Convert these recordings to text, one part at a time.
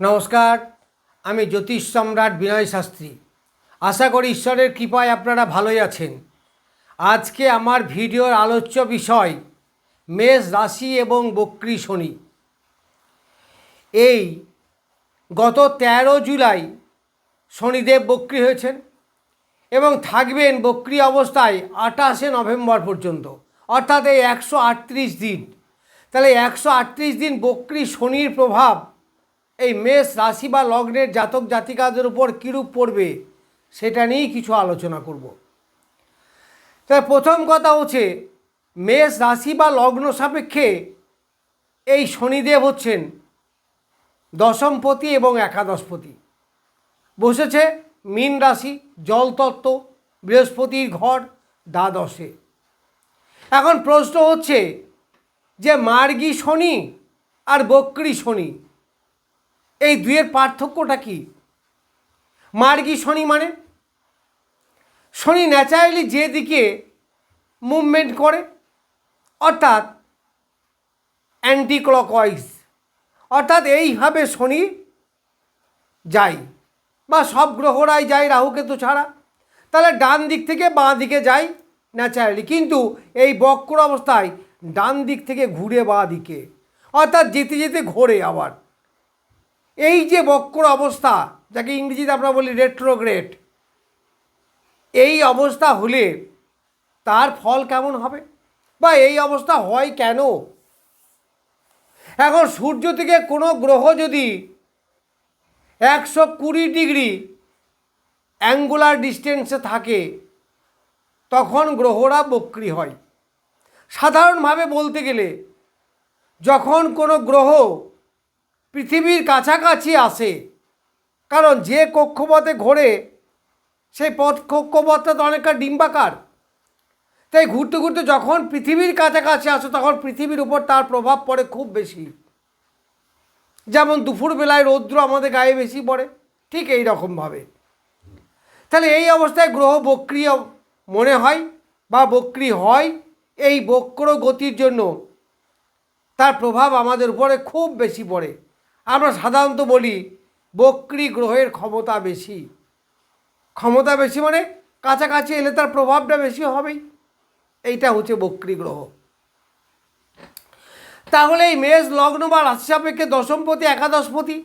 নমস্কার, আমি জ্যোতিষ সম্রাট বিনয় শাস্ত্রী। আশা করি ঈশ্বরের কৃপায় আপনারা ভালোই আছেন। আজকে আমার ভিডিওর আলোচ্য বিষয়, মেষ রাশি এবং বক্রী শনি। এই গত তেরো জুলাই শনিদেব বক্রী হয়েছেন এবং থাকবেন বক্রী অবস্থায় আঠাশে নভেম্বর পর্যন্ত, অর্থাৎ এই একশো আটত্রিশ দিন। তাহলে একশো আটত্রিশ দিন বক্রী শনির প্রভাব এই মেষ রাশি বা লগ্নের জাতক জাতিকাদের উপর কীরূপ পড়বে, সেটা নিয়েই কিছু আলোচনা করব। তাই প্রথম কথা হচ্ছে, মেষ রাশি বা লগ্ন সাপেক্ষে এই শনিদেব হচ্ছেন দশমপতি এবং একাদশপতি। বসেছে মীন রাশি জলতত্ত্ব বৃহস্পতির ঘর, দ্বাদশে। এখন প্রশ্ন হচ্ছে যে মার্গী শনি আর বক্রী শনি এই দুয়ের পার্থক্যটা কি? মার্গী শনি মানে? শনি ন্যাচারালি যেদিকে মুভমেন্ট করে, অর্থাৎ অ্যান্টি ক্লকওয়াইজ অর্থাৎ এইভাবে শনি যায় বা সব গ্রহরাই যায়, রাহুকেতু ছাড়া। তাহলে ডান দিক থেকে বাঁ দিকে যায় ন্যাচারালি কিন্তু এই বক্র অবস্থায় ডান দিক থেকে ঘুরে বাঁ দিকে, অর্থাৎ যেতে যেতে ঘোরে আবার। এই যে বক্র অবস্থা, যাকে ইংরেজিতে আমরা বলি রেট্রোগ্রেড এই অবস্থা হলে তার ফল কেমন হবে? বা এই অবস্থা হয় কেন? এখন সূর্য থেকে কোনো গ্রহ যদি একশো কুড়ি ডিগ্রি অ্যাঙ্গুলার ডিস্টেন্সে থাকে, তখন গ্রহরা বক্রি হয়। সাধারণভাবে বলতে গেলে, যখন কোনো গ্রহ পৃথিবীর কাছাকাছি আসে। কারণ যে কক্ষপথে ঘোরে, সেই পথ কক্ষপথটা তো অনেকটা ডিম্বাকার। তাই ঘুরতে ঘুরতে যখন পৃথিবীর কাছাকাছি আসে, তখন পৃথিবীর উপর তার প্রভাব পড়ে খুব বেশি। যেমন দুপুরবেলায় রৌদ্র আমাদের গায়ে বেশি পড়ে, ঠিক এই রকমভাবে তাহলে এই অবস্থায় গ্রহ বক্রিয় মনে হয় বা বক্রি হয়, এই বক্র গতির জন্য তার প্রভাব আমাদের উপরে খুব বেশি পড়ে। আমরা সাধারণত বলি বক্রি গ্রহের ক্ষমতা বেশি। ক্ষমতা বেশি মানে কাছাকাছি এলে তার প্রভাবটা বেশি হবেই। এইটা হচ্ছে বক্রি গ্রহ। তাহলে এই মেষ, লগ্ন বা রাশি সাপেক্ষে দশমপতি, একাদশপতি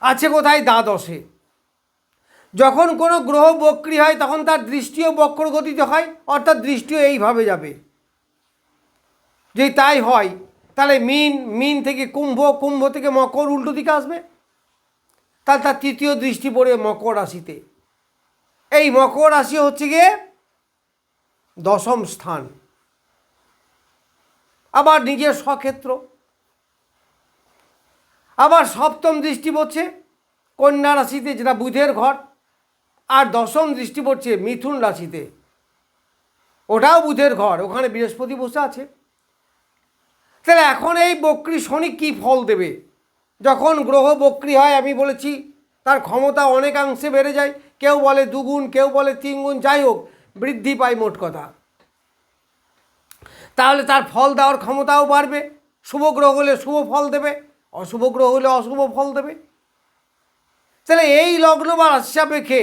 আছে কোথায়? দ্বাদশে। যখন কোনো গ্রহ বক্রি হয়, তখন তার দৃষ্টিও বক্র গতিতে হয়, অর্থাৎ দৃষ্টিও এইভাবে যাবে। যদি তাই হয় তাহলে মিন মিন থেকে কুম্ভ কুম্ভ থেকে মকর উল্টো দিকে আসবে। তাহলে তার তৃতীয় দৃষ্টি পড়ে মকর রাশিতে। এই মকর রাশি হচ্ছে গিয়ে দশম স্থান। আবার নিজের স্বক্ষেত্র। আবার সপ্তম দৃষ্টি পড়ছে কন্যা রাশিতে, যেটা বুধের ঘর। আর দশম দৃষ্টি পড়ছে মিথুন রাশিতে। ওটাও বুধের ঘর, ওখানে বৃহস্পতি বসে আছে। তাহলে এখন এই বক্রি শনি কী ফল দেবে? যখন গ্রহ বক্রি হয়, আমি বলেছি, তার ক্ষমতা অনেকাংশে বেড়ে যায়। কেউ বলে দুগুণ, কেউ বলে তিনগুণ, যাই হোক, বৃদ্ধি পায় মোট কথা। তাহলে তার ফল দেওয়ার ক্ষমতাও বাড়বে। শুভ গ্রহ হলে শুভ ফল দেবে, অশুভ গ্রহ হলে অশুভ ফল দেবে। তাহলে এই লগ্ন বা রাশি সাপেক্ষে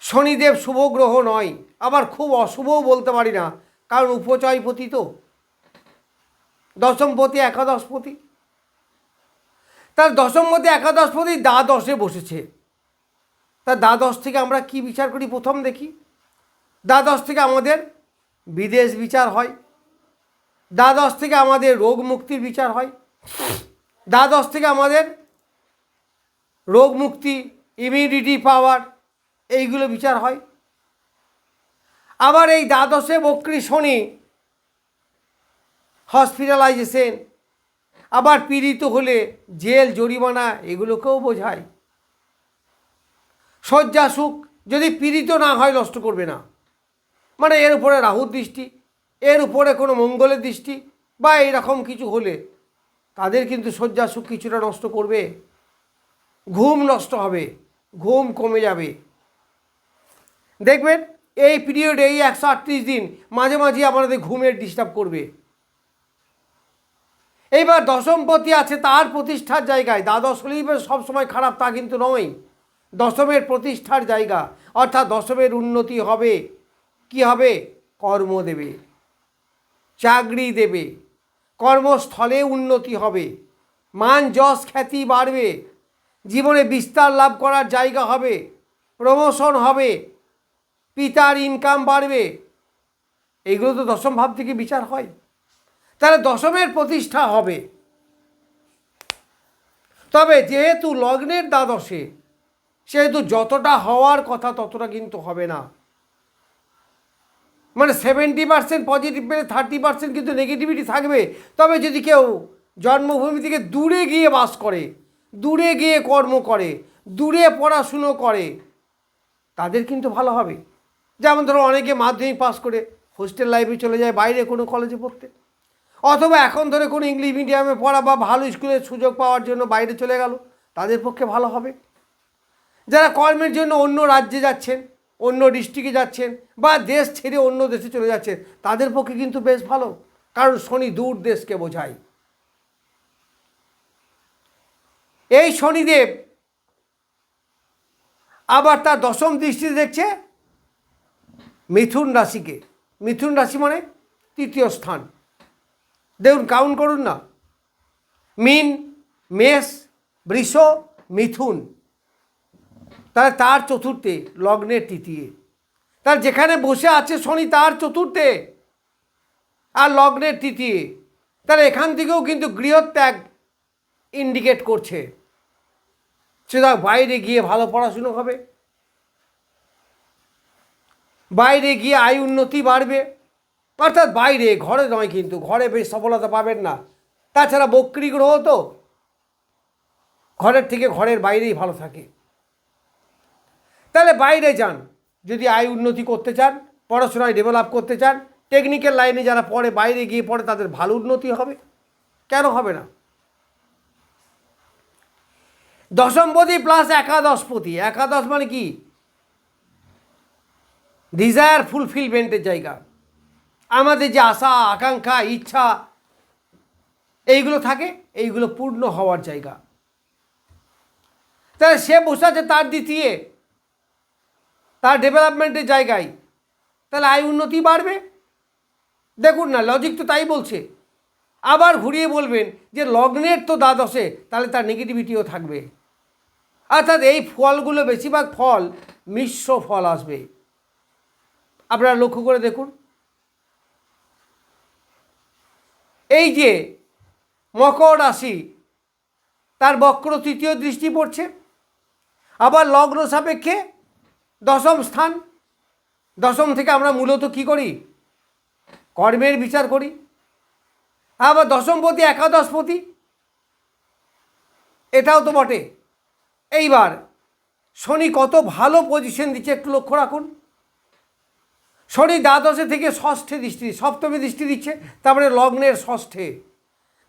শনিদেব শুভ গ্রহ নয়। আবার খুব অশুভও বলতে পারি না। কারণ উপচয়পতি তো। দশমপতি একাদশপতি তার দশমপতি একাদশপতি দ্বাদশে বসেছে। তার দ্বাদশ থেকে আমরা কি বিচার করি প্রথম দেখি। দ্বাদশ থেকে আমাদের বিদেশ বিচার হয়। দ্বাদশ থেকে আমাদের রোগ মুক্তির বিচার হয়। দ্বাদশ থেকে আমাদের রোগ মুক্তি ইমিউনিটি পাওয়ার এইগুলো বিচার হয়। আবার এই দ্বাদশে বক্রি শনি হসপিটালাইজেশন, আবার পীড়িত হলে জেল, জরিমানা, এগুলোকেও বোঝায়। শয্যা সুখ, যদি পীড়িত না হয়, নষ্ট করবে না। মানে এর উপরে রাহুর দৃষ্টি, এর উপরে কোনো মঙ্গলের দৃষ্টি, বা এরকম কিছু হলে তাদের কিন্তু শয্যা সুখ কিছুটা নষ্ট করবে। ঘুম নষ্ট হবে, ঘুম কমে যাবে। দেখবেন এই পিরিয়ডে এই একশো আটত্রিশ দিন মাঝে মাঝে আমাদের ঘুমের ডিস্টার্ব করবে। এইবার দশমপতি আছে তার প্রতিষ্ঠার জায়গায়। দ্বাদশ হলেই সবসময় খারাপ তা কিন্তু নয়। দশমের প্রতিষ্ঠার জায়গা। অর্থাৎ দশমের উন্নতি হবে। কি হবে? কর্ম দেবে। চাকরি দেবে। কর্মস্থলে উন্নতি হবে। মান, যশ, খ্যাতি বাড়বে। জীবনে বিস্তার লাভ করার জায়গা হবে। প্রমোশন হবে। পিতার ইনকাম বাড়বে। এগুলো তো দশম ভাব থেকে বিচার হয়। তাহলে দশমের প্রতিষ্ঠা হবে। তবে যেহেতু লগ্নের দ্বাদশে, সেহেতু যতটা হওয়ার কথা ততটা কিন্তু হবে না। মানে সেভেন্টি পার্সেন্ট পজিটিভ পেলে থার্টি পার্সেন্ট কিন্তু নেগেটিভিটি থাকবে। তবে যদি কেউ জন্মভূমি থেকে দূরে গিয়ে বাস করে, দূরে গিয়ে কর্ম করে, দূরে পড়াশুনো করে, তাদের কিন্তু ভালো হবে। যেমন ধরো অনেকে মাধ্যমিক পাস করে হোস্টেল লাইফে চলে যায়, বাইরে কোনো কলেজে পড়তে। অথবা এখন ধরে কোনো ইংলিশ মিডিয়ামে পড়া বা ভালো স্কুলের সুযোগ পাওয়ার জন্য বাইরে চলে গেল, তাদের পক্ষে ভালো হবে। যারা কর্মের জন্য অন্য রাজ্যে যাচ্ছেন, অন্য ডিস্ট্রিক্টে যাচ্ছেন বা দেশ ছেড়ে অন্য দেশে চলে যাচ্ছেন, তাদের পক্ষে কিন্তু বেশ ভালো, কারণ শনি দূর দেশকে বোঝায়। এই শনিদেব আবার তার দশম দৃষ্টিতে দেখছে মিথুন রাশিকে, মিথুন রাশি মানে তৃতীয় স্থান। দেখুন কাউন্ট করুন না। মিন, মেষ, বৃষ, মিথুন। তাহলে তার চতুর্থে, লগ্নের তৃতীয়। তার যেখানে বসে আছে শনি, তার চতুর্থে আর লগ্নের তৃতীয়। তাহলে এখান থেকেও কিন্তু গৃহত্যাগ ইন্ডিকেট করছে। সেটা বাইরে গিয়ে ভালো পড়াশুনো হবে। বাইরে গিয়ে আয় উন্নতি বাড়বে। অর্থাৎ বাইরে, ঘরে নয় কিন্তু, ঘরে বেশ সফলতা পাবেন না। তাছাড়া বক্রি গ্রহ তো, ঘরের থেকে ঘরের বাইরেই ভালো থাকে। তাহলে বাইরে যান, যদি আয় উন্নতি করতে চান, পড়াশোনায় ডেভেলপ করতে চান টেকনিক্যাল লাইনে যারা পড়ে, বাইরে গিয়ে পড়ে, তাদের ভালো উন্নতি হবে। কেন হবে না? দশমপতি প্লাস একাদশপতি একাদশ মানে কি? ডিজায়ার ফুলফিলমেন্টের জায়গা। আমাদের যে আশা, আকাঙ্ক্ষা, ইচ্ছা, এইগুলো থাকে, এইগুলো পূর্ণ হওয়ার জায়গা। তাহলে সে বসে আছে তার দ্বিতীয়, তার ডেভেলপমেন্টের জায়গায়। তাহলে আয় উন্নতি বাড়বে। দেখুন না লজিক তো তাই বলছে। আবার ঘুরিয়ে বলবেন যে লগ্নের তো দ্বাদশে, তাহলে তার নেগেটিভিটিও থাকবে। অর্থাৎ এই ফলগুলো বেশিরভাগ ফল, মিশ্র ফল আসবে। আপনারা লক্ষ্য করে দেখুন। এই যে মকর রাশি, তার বক্র তৃতীয় দৃষ্টি পড়ছে। আবার লগ্ন সাপেক্ষে দশম স্থান। দশম থেকে আমরা মূলত কি করি? কর্মের বিচার করি। আবার দশমপতি, একাদশপতি। এটাও তো বটে। এইবার শনি কত ভালো পজিশন দিচ্ছে একটু লক্ষ্য রাখুন। শনি দ্বাদশে থেকে ষষ্ঠে দৃষ্টি সপ্তমী দৃষ্টি দিচ্ছে, তারপরে লগ্নের ষষ্ঠে।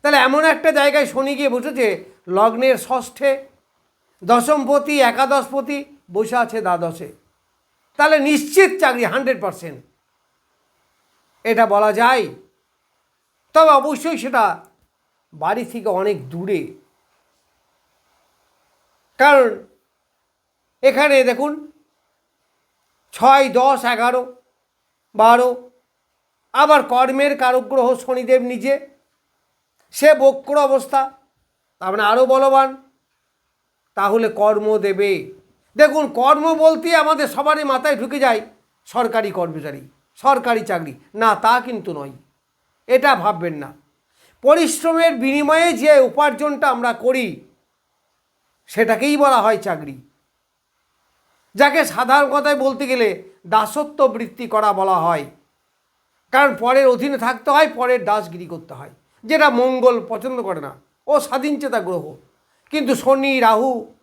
তাহলে এমন একটা জায়গায় শনি গিয়ে বসেছে, লগ্নের ষষ্ঠে, দশমপতি, একাদশপতি, বসে আছে দ্বাদশে। তাহলে নিশ্চিত চাকরি, হান্ড্রেড পারসেন্ট। এটা বলা যায়। তবে অবশ্যই সেটা বাড়ি থেকে অনেক দূরে। কারণ এখানে দেখুন, ছয়, দশ, এগারো বারো। আবার কর্মের কারগ্রহ শনিদেব নিজে। সে বক্র অবস্থা। তার আরও বলবান। তাহলে কর্ম দেবে। দেখুন, কর্ম বলতে আমাদের সবারই মাথায় ঢুকে যায় সরকারি কর্মচারী, সরকারি চাকরি। না, তা কিন্তু নয়। এটা ভাববেন না। পরিশ্রমের বিনিময়ে যে উপার্জনটা আমরা করি, সেটাকেই বলা হয় চাকরি। যাকে সাধারণ কথায় বলতে গেলে দাসত্ব বৃত্তি করা বলা হয়। কারণ পরের অধীনে থাকতে হয়, পরের দাসগিরি করতে হয়। যেটা মঙ্গল পছন্দ করে না, ও স্বাধীনচেতা গ্রহ। কিন্তু শনি, রাহু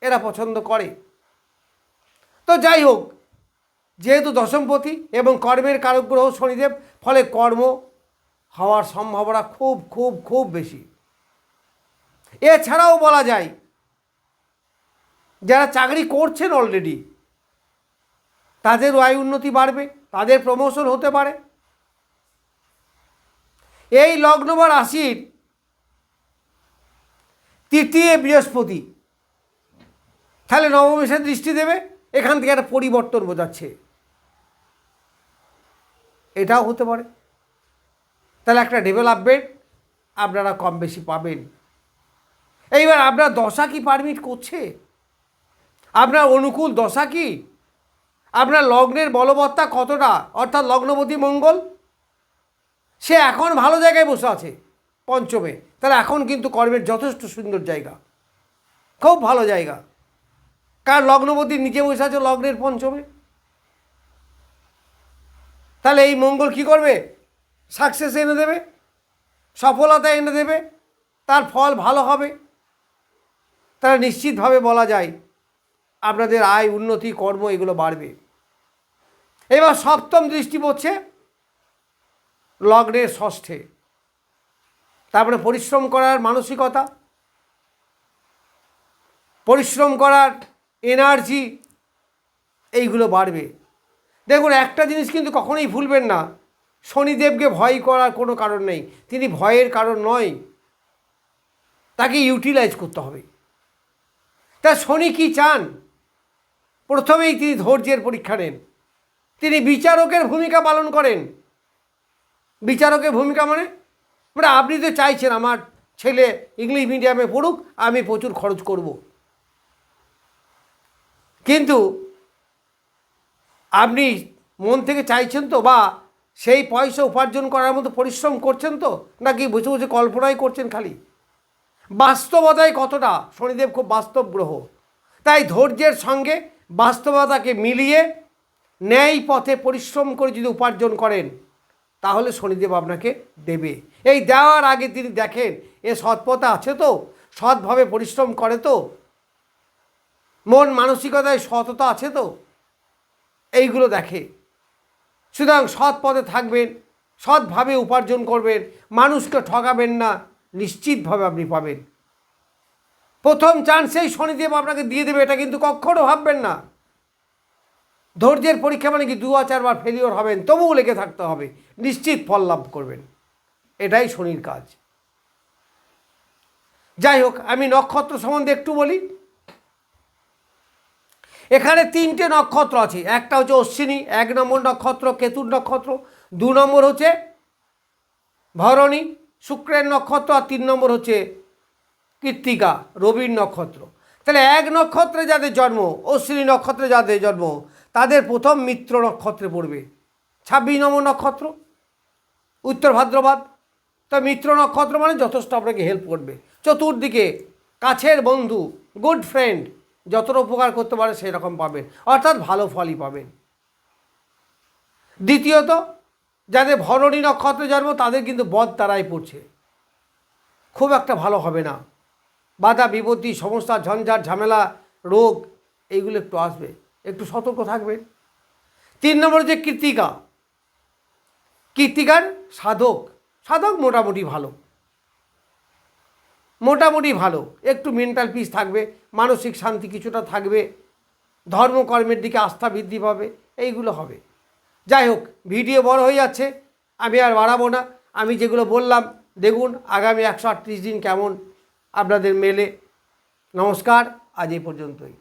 এরা পছন্দ করে। তো যাই হোক, যেহেতু দশমপতি এবং কর্মের কারক গ্রহ শনিদেব, ফলে কর্ম হওয়ার সম্ভাবনা খুব খুব খুব বেশি। এছাড়াও বলা যায়, যারা চাকরি করছেন অলরেডি তাদের আয় উন্নতি বাড়বে, তাদের প্রমোশন হতে পারে। এই লগ্ন বা রাশির তৃতীয় বৃহস্পতি, তাহলে নবমেশে দৃষ্টি দেবে, এখান থেকে একটা পরিবর্তন বোঝাচ্ছে। এটাও হতে পারে। তাহলে একটা ডেভেলপমেন্ট আপনারা কম বেশি পাবেন। এইবার আপনার দশা কি পারমিট করছে? আপনার অনুকূল দশা কি? আপনার লগ্নের বলবত্তা কতটা? অর্থাৎ লগ্নপতি মঙ্গল, সে এখন ভালো জায়গায় বসে আছে পঞ্চমে। তাহলে এখন কিন্তু কর্মের যথেষ্ট সুন্দর জায়গা। খুব ভালো জায়গা। কার লগ্নপতি নিচে বসে আছে লগ্নের পঞ্চমে। তাহলে এই মঙ্গল কি করবে? সাকসেস এনে দেবে, সফলতা এনে দেবে, তার ফল ভালো হবে। তারা নিশ্চিতভাবে বলা যায়, আপনাদের আয়, উন্নতি, কর্ম এগুলো বাড়বে। এবার সপ্তম দৃষ্টি পড়ছে লগ্নের ষষ্ঠে। তারপরে পরিশ্রম করার মানসিকতা, পরিশ্রম করার এনার্জি এইগুলো বাড়বে। দেখুন, একটা জিনিস কিন্তু কখনোই ভুলবেন না। শনিদেবকে ভয় করার কোনো কারণ নেই। তিনি ভয়ের কারণ নয়। তাকে ইউটিলাইজ করতে হবে। তা শনি কি চান? প্রথমেই তিনি ধৈর্যের পরীক্ষা নেন। তিনি বিচারকের ভূমিকা পালন করেন। বিচারকের ভূমিকা মানে? মানে আপনি তো চাইছেন আমার ছেলে ইংলিশ মিডিয়ামে পড়ুক, আমি প্রচুর খরচ করব। কিন্তু আপনি মন থেকে চাইছেন তো, বা সেই পয়সা উপার্জন করার মতো পরিশ্রম করছেন তো, নাকি বসে বসে কল্পনাই করছেন খালি? বাস্তবতায় কতটা? শনিদেব খুব বাস্তব গ্রহ তাই ধৈর্যের সঙ্গে বাস্তবতাকে মিলিয়ে ন্যায় পথে পরিশ্রম করে যদি উপার্জন করেন, তাহলে শনিদেব আপনাকে দেবে। এই দেওয়ার আগে তিনি দেখেন, এ সৎপথে আছে তো, সৎভাবে পরিশ্রম করে তো, মন মানসিকতায় সততা আছে তো, এইগুলো দেখে। সুতরাং সৎ পথে থাকবেন, সৎভাবে উপার্জন করবেন, মানুষকে ঠকাবেন না, নিশ্চিতভাবে আপনি পাবেন। প্রথম চান্সেই শনিদেব আপনাকে দিয়ে দেবে, এটা কিন্তু কখনো ভাববেন না। ধৈর্যের পরীক্ষা মানে কি দু চারবার ফেলিওর হবেন, তবুও লেগে থাকতে হবে। নিশ্চিত ফল লাভ করবেন। এটাই শনির কাজ। যাই হোক, আমি নক্ষত্র সম্বন্ধে একটু বলি। এখানে তিনটে নক্ষত্র আছে। একটা হচ্ছে অশ্বিনী, এক নম্বর নক্ষত্র কেতুর নক্ষত্র, দু নম্বর হচ্ছে ভরণী, শুক্রের নক্ষত্র, আর তিন নম্বর হচ্ছে কৃত্তিকা, রবির নক্ষত্র। তাহলে এক নক্ষত্রে যাদের জন্ম, অশ্বিনী নক্ষত্রে যাদের জন্ম তাদের প্রথম মিত্র নক্ষত্রে পড়বে। ছাব্বিশ নম্বর নক্ষত্র, উত্তর ভাদ্রবাদ। তো মিত্র নক্ষত্র মানে যথেষ্ট আপনাকে হেল্প করবে। চতুর্দিকে কাছের বন্ধু গুড ফ্রেন্ড যতটা উপকার করতে পারে সেরকম পাবেন অর্থাৎ ভালো ফলই পাবেন। দ্বিতীয়ত, যাদের ভরণী নক্ষত্রে জন্ম, তাদের কিন্তু বদ তারাই পড়ছে। খুব একটা ভালো হবে না। বাধা, বিপত্তি, সমস্যা, ঝঞ্ঝাট, ঝামেলা, রোগ, এইগুলো একটু আসবে। একটু সতর্ক থাকবেন। তিন নম্বর হচ্ছে কৃত্তিকা কৃত্তিকার সাধক। সাধক মোটামুটি ভালো। মোটামুটি ভালো। একটু মেন্টাল পিস থাকবে, মানসিক শান্তি কিছুটা থাকবে, ধর্মকর্মের দিকে আস্থা বৃদ্ধি পাবে, এইগুলো হবে। যাই হোক, ভিডিও বড় হয়ে যাচ্ছে, আমি আর বাড়াবো না। আমি যেগুলো বললাম, দেখুন, আগামী একশো আটত্রিশ দিন কেমন আপনাদের মেলে। নমস্কার, আজ এই পর্যন্তই।